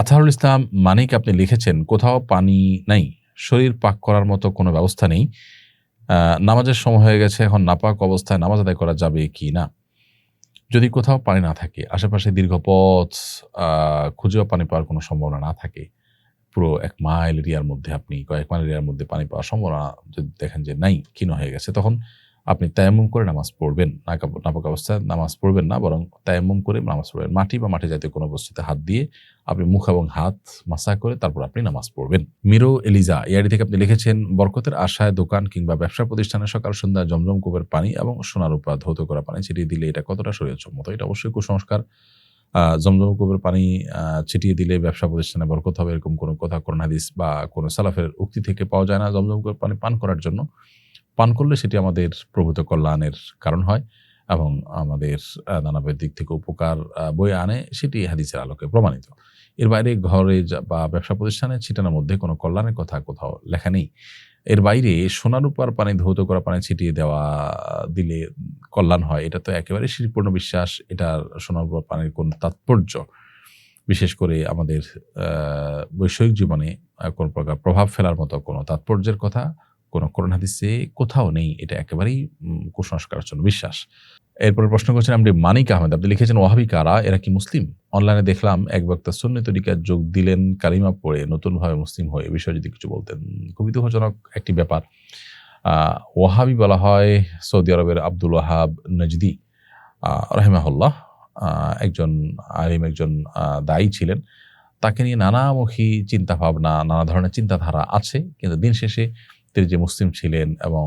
আতহারুল ইসলাম মানিক আপনি লিখেছেন, কোথাও পানি নাই, শরীর পাক করার মতো কোনো ব্যবস্থা নেই নামাজের সময় হয়ে গেছে, এখন নাপাক অবস্থায় নামাজ আদায় করা যাবে কি না? যদি কোথাও পানি না থাকে, আশেপাশে দীর্ঘ পথ খুঁজেও পানি পাওয়ার কোনো সম্ভাবনা না থাকে, পুরো এক মাইল এরিয়ার মধ্যে আপনি কয়েক মাইল এরিয়ার মধ্যে পানি পাওয়ার সম্ভাবনা যদি দেখেন যে নাই, ক্ষীণ হয়ে গেছে, তখন আপনি তায়াম্মুম করে নামাজ পড়বেন। নাপাক অবস্থায় নামাজ পড়বেন না, বরং তায়াম্মুম করে নামাজ পড়বেন। মাটি বা মাটি জাতীয় কোনো বস্তুতে হাত দিয়ে আপনি মুখ এবং হাত মাসা করে তারপর আপনি নামাজ পড়বেন। মিরো এলিজা ইয়ারি থেকে আপনি লিখেছেন, বরকতের আশায় দোকান কিংবা ব্যবসা প্রতিষ্ঠানে সকাল সন্ধ্যা জমজম কূপের পানি এবং সোনার উপা ধৌত করা পানি ছিটিয়ে দিলে এটা কতটা শরীরসম্মত? এটা অবশ্যই কুসংস্কার। জমজম কূপের পানি ছিটিয়ে দিলে ব্যবসা প্রতিষ্ঠানে বরকত হবে, এরকম কোনো কথা কোন হাদিস বা কোনো সালাফের উক্তি থেকে পাওয়া যায় না জমজম কূপের পানি পান করার জন্য। পান করলে সেটি আমাদের প্রভূত কল্যাণের কারণ হয় এবং আমাদের আহ, নানাবিধ দিক থেকে উপকার বয়ে আনে সেটি হাদিসের আলোকে প্রমাণিত। এর বাইরে ঘরে বা ব্যবসা প্রতিষ্ঠানে ছিটানোর মধ্যে কোনো কল্যাণের কথা কোথাও লেখা নেই। এর বাইরে সোনার উপর পানি ধৌত করা পানি ছিটিয়ে দেওয়া দিলে কল্যাণ হয় এটা তো একেবারে শিরপূর্ণ বিশ্বাস এটার সোনার উপর পানির কোন তাৎপর্য। বিশেষ করে আমাদের বৈষয়িক জীবনে কোনো প্রকার প্রভাব ফেলার মতো কোনো তাৎপর্যের কথা কোনো করোনা হাদিসে কোথাও নেই, এটা একেবারেই কুসংস্কারের জন্য বিশ্বাস। এরপরে প্রশ্ন করছেন আপনি মানিক আহমেদ, আপনি লিখেছেন, ওয়াহাবি কারা? এরা কি মুসলিম? অনলাইনে দেখলাম, এক বক্তা সুন্নি তরিকার যোগ দিলেন, কালিমা পড়ে নতুনভাবে মুসলিম হয়ে, এ বিষয়ে যদি কিছু বলতেন। খুবই দুঃখজনক একটি ব্যাপার। ওয়াহাবি বলা হয় সৌদি আরবের আব্দুল ওয়াহাব নজদি। রহেমাহুল্লাহ একজন আলিম, একজন দায়ী ছিলেন। তাকে নিয়ে নানামুখী চিন্তা ভাবনা নানা ধরনের চিন্তাধারা আছে, কিন্তু দিন শেষে তিনি যে মুসলিম ছিলেন এবং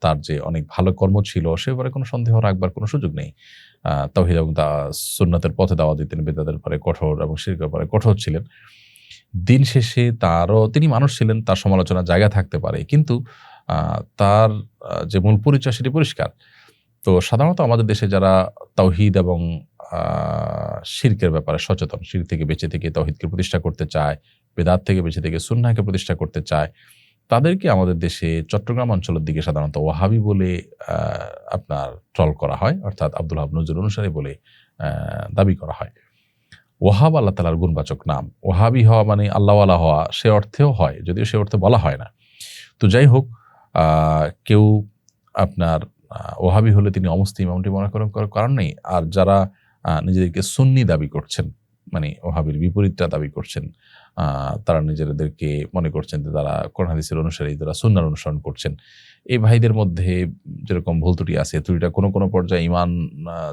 তার যে অনেক ভালো কর্ম ছিল সে ব্যাপারে কোনো সন্দেহ রাখবার কোনো সুযোগ নেই। আহ, তাওহীদ এবং তা সুন্নাতের পথে দাওয়া দিতেন বেদাদের পরে কঠোর এবং শিরকের পরে কঠোর ছিলেন। দিন শেষে তারও তিনি মানুষ ছিলেন তার সমালোচনার জায়গা থাকতে পারে। কিন্তু তার যে মূল পরিচয় সেটি পরিষ্কার। তো সাধারণত আমাদের দেশে যারা তাওহিদ এবং শিরকের ব্যাপারে সচেতন শির থেকে বেঁচে থেকে তৌহিদকে প্রতিষ্ঠা করতে চায় বেদাত থেকে বেঁচে থেকে সুন্নাকে প্রতিষ্ঠা করতে চায় তাদেরকে আমাদের দেশে চট্টগ্রাম অঞ্চলের দিকে সাধারণত ওয়াহাবি বলে আপনার ট্রল করা হয়, অর্থাৎ আব্দুল হাব নজরুল অনুসারী বলে দাবি করা হয়। ওয়াহাব আল্লাহ তালার গুণবাচক নাম। ওয়াহাবি হওয়া মানে আল্লাহওয়ালা হওয়া, সে অর্থেও হয়, যদিও সে অর্থে বলা হয় না। তো যাই হোক কেউ আপনার ওহাবি হলে তিনি অমুসলিম এমনটি মনে করার কারণ নেই। আর যারা নিজেদেরকে সুন্নি দাবি করছেন মানে ওহাবির বিপরীতটা দাবি করছেন। তারা নিজেদেরকে মনে করছেন যে তারা হাদিসের অনুসারী, তারা সুন্নার অনুসরণ করছেন। এই ভাইদের মধ্যে যেরকম ভুল ত্রুটি আছে, ত্রুটিটা কোনো কোনো পর্যায়ে ইমান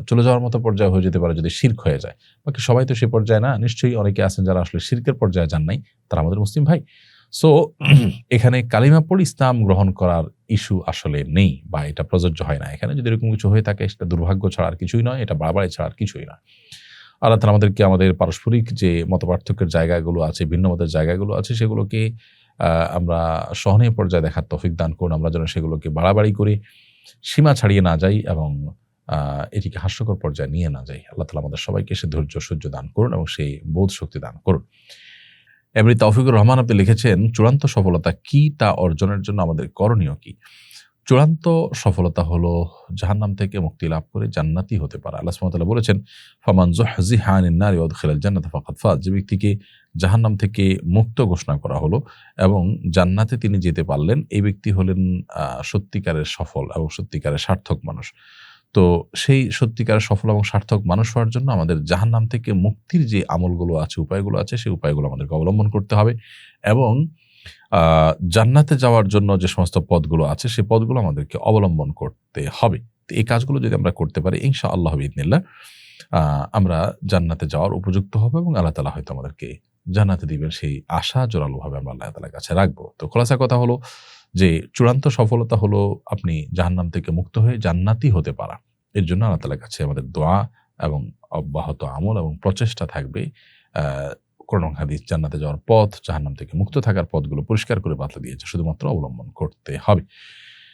চলে যাওয়ার মতো পর্যায়ে হয়ে যেতে পারে যদি শির্ক হয়ে যায়। বাকি সবাই তো সে পর্যায়ে না, নিশ্চয়ই অনেকে আছেন যারা আসলে শির্কের পর্যায়ে যান নাই, তারা আমাদের মুসলিম ভাই। সো এখানে কালিমা পড়ে ইসলাম গ্রহণ করার ইস্যু আসলে নেই বা এটা প্রযোজ্য হয় না। এখানে যদি এরকম কিছু হয়ে থাকে, সেটা দুর্ভাগ্য ছাড়া আর কিছুই নয়, এটা বাড়াবাড়ি ছাড়া আর কিছুই নয়। আল্লাহ তালা আমাদেরকে আমাদের পারস্পরিক যে মতপার্থক্যের জায়গাগুলো আছে ভিন্ন মতের জায়গাগুলো আছে, সেগুলোকে আমরা সহনীয় পর্যায়ে দেখার তফিক দান করুন। আমরা যেন সেগুলোকে বাড়াবাড়ি করে সীমা ছাড়িয়ে না যাই এবং এটিকে হাস্যকর পর্যায়ে নিয়ে না যাই। আল্লাহ তালা আমাদের সবাইকে সে ধৈর্য, সহ্য দান করুন এবং সেই বোধ শক্তি দান করুন। এমনি তৌফিকুর রহমান আপনি লিখেছেন, চূড়ান্ত সফলতা কি তা অর্জনের জন্য আমাদের করণীয় কি? চূড়ান্ত সফলতা হলো জাহান্নাম থেকে মুক্তি লাভ করে জান্নাতি হতে পারে। আল্লাহ বলেছেন, ফামান যুহজিহা আনিন নারি ওয়া উদখিলাল জান্নাত যে ব্যক্তিকে জাহান্নাম থেকে মুক্ত ঘোষণা করা হলো এবং জান্নাতে তিনি যেতে পারলেন, এই ব্যক্তি হলেন সত্যিকারের সফল এবং সত্যিকারের সার্থক মানুষ। তো সেই সত্যিকারের সফল এবং সার্থক মানুষ হওয়ার জন্য আমাদের জাহান্নাম থেকে মুক্তির যে আমলগুলো আছে, উপায়গুলো আছে, সেই উপায়গুলো আমাদেরকে অবলম্বন করতে হবে এবং জান্নাতে যাওয়ার জন্য যে সমস্ত পদগুলো আছে সেই পদগুলো আমাদেরকে অবলম্বন করতে হবে। এই কাজগুলো যদি আমরা করতে পারি ইনশা আল্লাহ ইদনিল্লাহ আহ, আমরা জান্নাতে যাওয়ার উপযুক্ত হবে এবং আল্লাহ তালা হয়তো আমাদেরকে জান্নাতে দিবেন সেই আশা জোরালোভাবে আমরা আল্লাহ তালার কাছে রাখব। তো খোলাসা কথা হলো যে চূড়ান্ত সফলতা হলো আপনি জাহান্নাম থেকে মুক্ত হয়ে জান্নাতি হতে পারা। এর জন্য আল্লাহ তালার কাছে আমাদের দোয়া এবং অব্যাহত আমল এবং প্রচেষ্টা থাকবে আহ হাদিস জান্নাতে যাওয়ার পথ, জাহান্নাম থেকে মুক্ত থাকার পথগুলো পরিষ্কার করে বাতলা দিয়েছে, শুধুমাত্র অবলম্বন করতে হবে।